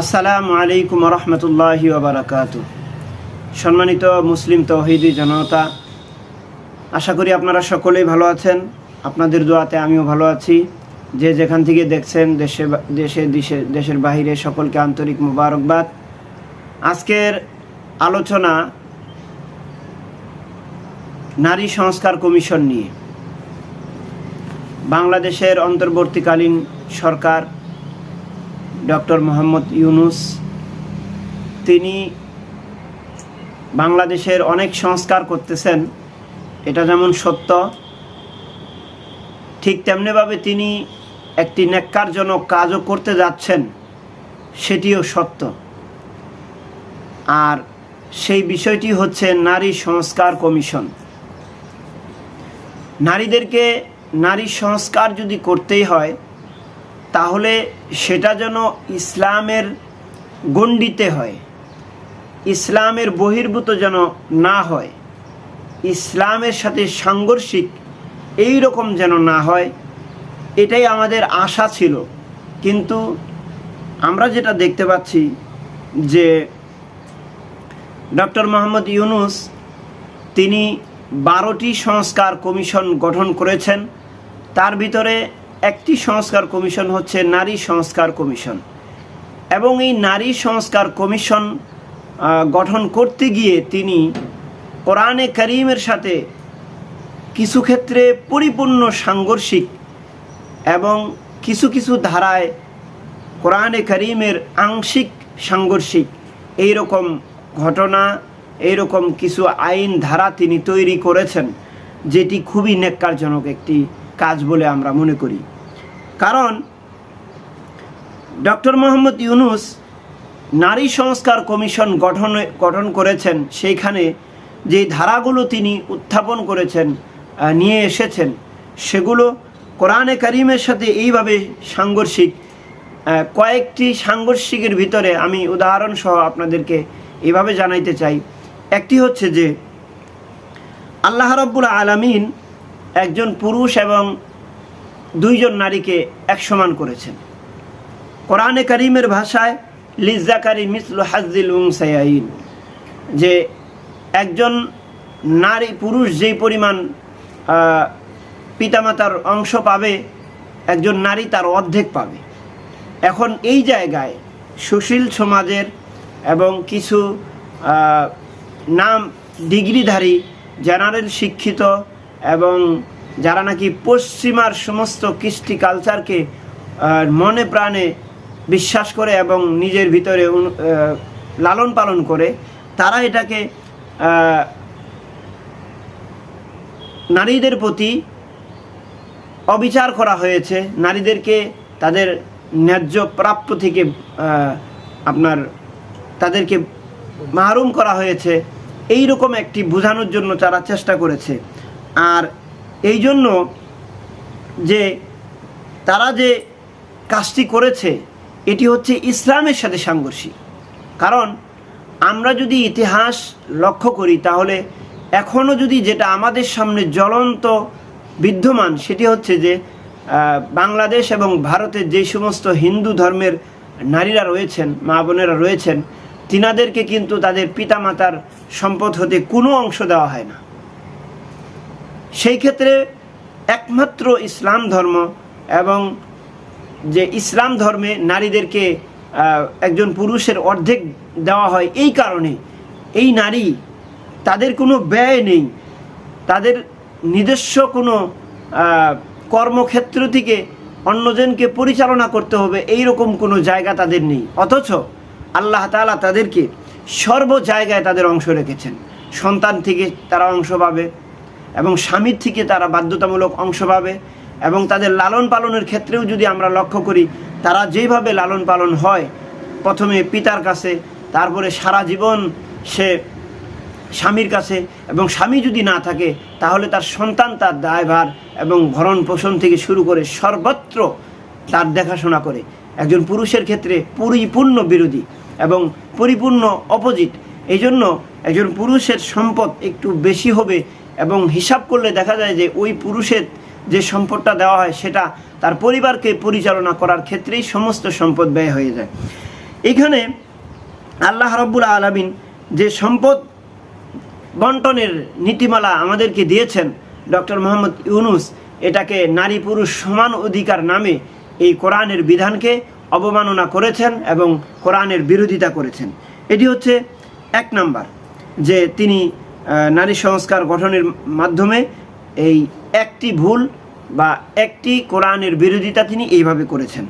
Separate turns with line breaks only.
আসসালামু আলাইকুম রহমতুল্লাহি ওবরাকাত সম্মানিত মুসলিম তৌহিদি জনতা, আশা করি আপনারা সকলেই ভালো আছেন। আপনাদের দোয়াতে আমিও ভালো আছি। যে যেখান থেকে দেখছেন, দেশে দেশে দেশে, দেশের বাহিরে সকলকে আন্তরিক মুবারকবাদ। আজকের আলোচনা নারী সংস্কার কমিশন নিয়ে। বাংলাদেশের অন্তর্বর্তীকালীন সরকার ডক্টর মোহাম্মদ ইউনুস, তিনি বাংলাদেশের অনেক সংস্কার করতেছেন, এটা যেমন সত্য, ঠিক তেমনিভাবে তিনি একটি ন্যাক্কারজনক কাজও করতে যাচ্ছেন, সেটিও সত্য। আর সেই বিষয়টি হচ্ছে নারী সংস্কার কমিশন। নারীদেরকে নারী সংস্কার যদি করতেই হয় তাহলে সেটা যেন ইসলামের গণ্ডিতে হয়, ইসলামের বহির্ভূত যেন না হয়, ইসলামের সাথে সাংঘর্ষিক এই রকম যেন না হয়, এটাই আমাদের আশা ছিল। কিন্তু আমরা যেটা দেখতে পাচ্ছি যে ডক্টর মোহাম্মদ ইউনুস তিনি বারোটি সংস্কার কমিশন গঠন করেছেন, তার ভিতরে একটি সংস্কার কমিশন হচ্ছে নারী সংস্কার কমিশন। এবং এই নারী সংস্কার কমিশন গঠন করতে গিয়ে তিনি কোরআনে করিমের সাথে কিছু ক্ষেত্রে পরিপূর্ণ সাংঘর্ষিক এবং কিছু কিছু ধারায় কোরআনে করিমের আংশিক সাংঘর্ষিক এই রকম ঘটনা, এইরকম কিছু আইন ধারা তিনি তৈরি করেছেন, যেটি খুবই নেককারজনক একটি কাজ বলে আমরা মনে করি। কারণ, ডক্টর মোহাম্মদ ইউনুস নারী সংস্কার কমিশন গঠন গঠন করেছেন, সেইখানে যে ধারাগুলো তিনি উত্থাপন করেছেন নিয়ে এসেছেন, সেগুলো কোরআনে করিমের সাথে এইভাবে সাংঘর্ষিক কয়েকটি সাংঘর্ষিকের ভিতরে আমি উদাহরণ সহ আপনাদেরকে এভাবে জানাইতে চাই। একটি হচ্ছে যে, আল্লাহ রব্বুল আলামিন একজন পুরুষ এবং দুইজন নারীকে এক সমান করেছেন। কোরআনে করিমের ভাষায় লিজাকারি মিসলু হাজিল উংসাইন যে একজন নারী পুরুষ যেই পরিমাণ পিতামাতার অংশ পাবে, একজন নারী তার অর্ধেক পাবে। এখন এই জায়গায় সুশীল সমাজের এবং কিছু নাম ডিগ্রিধারী, জেনারেল শিক্ষিত এবং যারা নাকি পশ্চিমার সমস্ত কৃষ্টি কালচারকে মনে প্রাণে বিশ্বাস করে এবং নিজের ভিতরে লালন পালন করে, তারা এটাকে নারীদের প্রতি অবিচার করা হয়েছে। নারীদেরকে তাদের ন্যায্য প্রাপ্য থেকে আপনার তাদেরকে মাহরুম করা হয়েছে। এই রকম একটি বোঝানোর জন্য তারা চেষ্টা করেছে। আর এই জন্য যে তারা যে কাজটি করেছে, এটি হচ্ছে ইসলামের সাথে সাংঘর্ষিক। কারণ আমরা যদি ইতিহাস লক্ষ্য করি, তাহলে এখনও যদি যেটা আমাদের সামনে জ্বলন্ত বিদ্যমান, সেটি হচ্ছে যে বাংলাদেশ এবং ভারতের যে সমস্ত হিন্দু ধর্মের নারীরা রয়েছেন, মা বোনেরা রয়েছেন, তিনাদেরকে কিন্তু তাদের পিতামাতার সম্পদ হতে কোনো অংশ দেওয়া হয় না। সেই ক্ষেত্রে একমাত্র ইসলাম ধর্ম এবং যে ইসলাম ধর্মে নারীদেরকে একজন পুরুষের অর্ধেক দেওয়া হয় এই কারণে। এই নারী, তাদের কোনো ব্যয় নেই। তাদের নিজস্ব কোনো কর্মক্ষেত্র থেকে অন্যজনকে পরিচালনা করতে হবে এই রকম কোনো জায়গা তাদের নেই। অথচ আল্লাহ তাআলা তাদেরকে সর্ব জায়গায় তাদের অংশ রেখেছেন। সন্তান থেকে তারা অংশ পাবে। এবং স্বামীর থেকে তারা বাধ্যতামূলক অংশ পাবে এবং তাদের লালন পালনের ক্ষেত্রেও যদি আমরা লক্ষ্য করি, তারা যেভাবে লালন পালন হয়, প্রথমে পিতার কাছে, তারপরে সারা জীবন সে স্বামীর কাছে এবং স্বামী যদি না থাকে, তাহলে তার সন্তান, তার দায়ভার এবং ভরণ পোষণ থেকে শুরু করে সর্বত্র তার দেখাশোনা করে। একজন পুরুষের ক্ষেত্রে পরিপূর্ণ বিরোধী এবং পরিপূর্ণ অপোজিট। এই জন্য একজন পুরুষের সম্পদ একটু বেশি হবে এবং হিসাব করলে দেখা যায় যে ওই পুরুষের যে সম্পদটা দেওয়া হয়, সেটা তার পরিবারকে পরিচালনা করার ক্ষেত্রেই সমস্ত সম্পদ ব্যয় হয়ে যায়। এখানে আল্লাহ রব্বুল আলমিন যে সম্পদ বন্টনের নীতিমালা আমাদেরকে দিয়েছেন, ডক্টর মোহাম্মদ ইউনুস, এটাকে নারী পুরুষ সমান অধিকার নামে এই কোরআনের বিধানকে অবমাননা করেছেন এবং কোরআনের বিরোধিতা করেছেন। এটি হচ্ছে এক নাম্বার, যে তিনি নারী সংস্কার গঠনের মাধ্যমে এই একটি ভুল বা একটি কোরআনের বিরোধিতা তিনি এইভাবে করেছেন।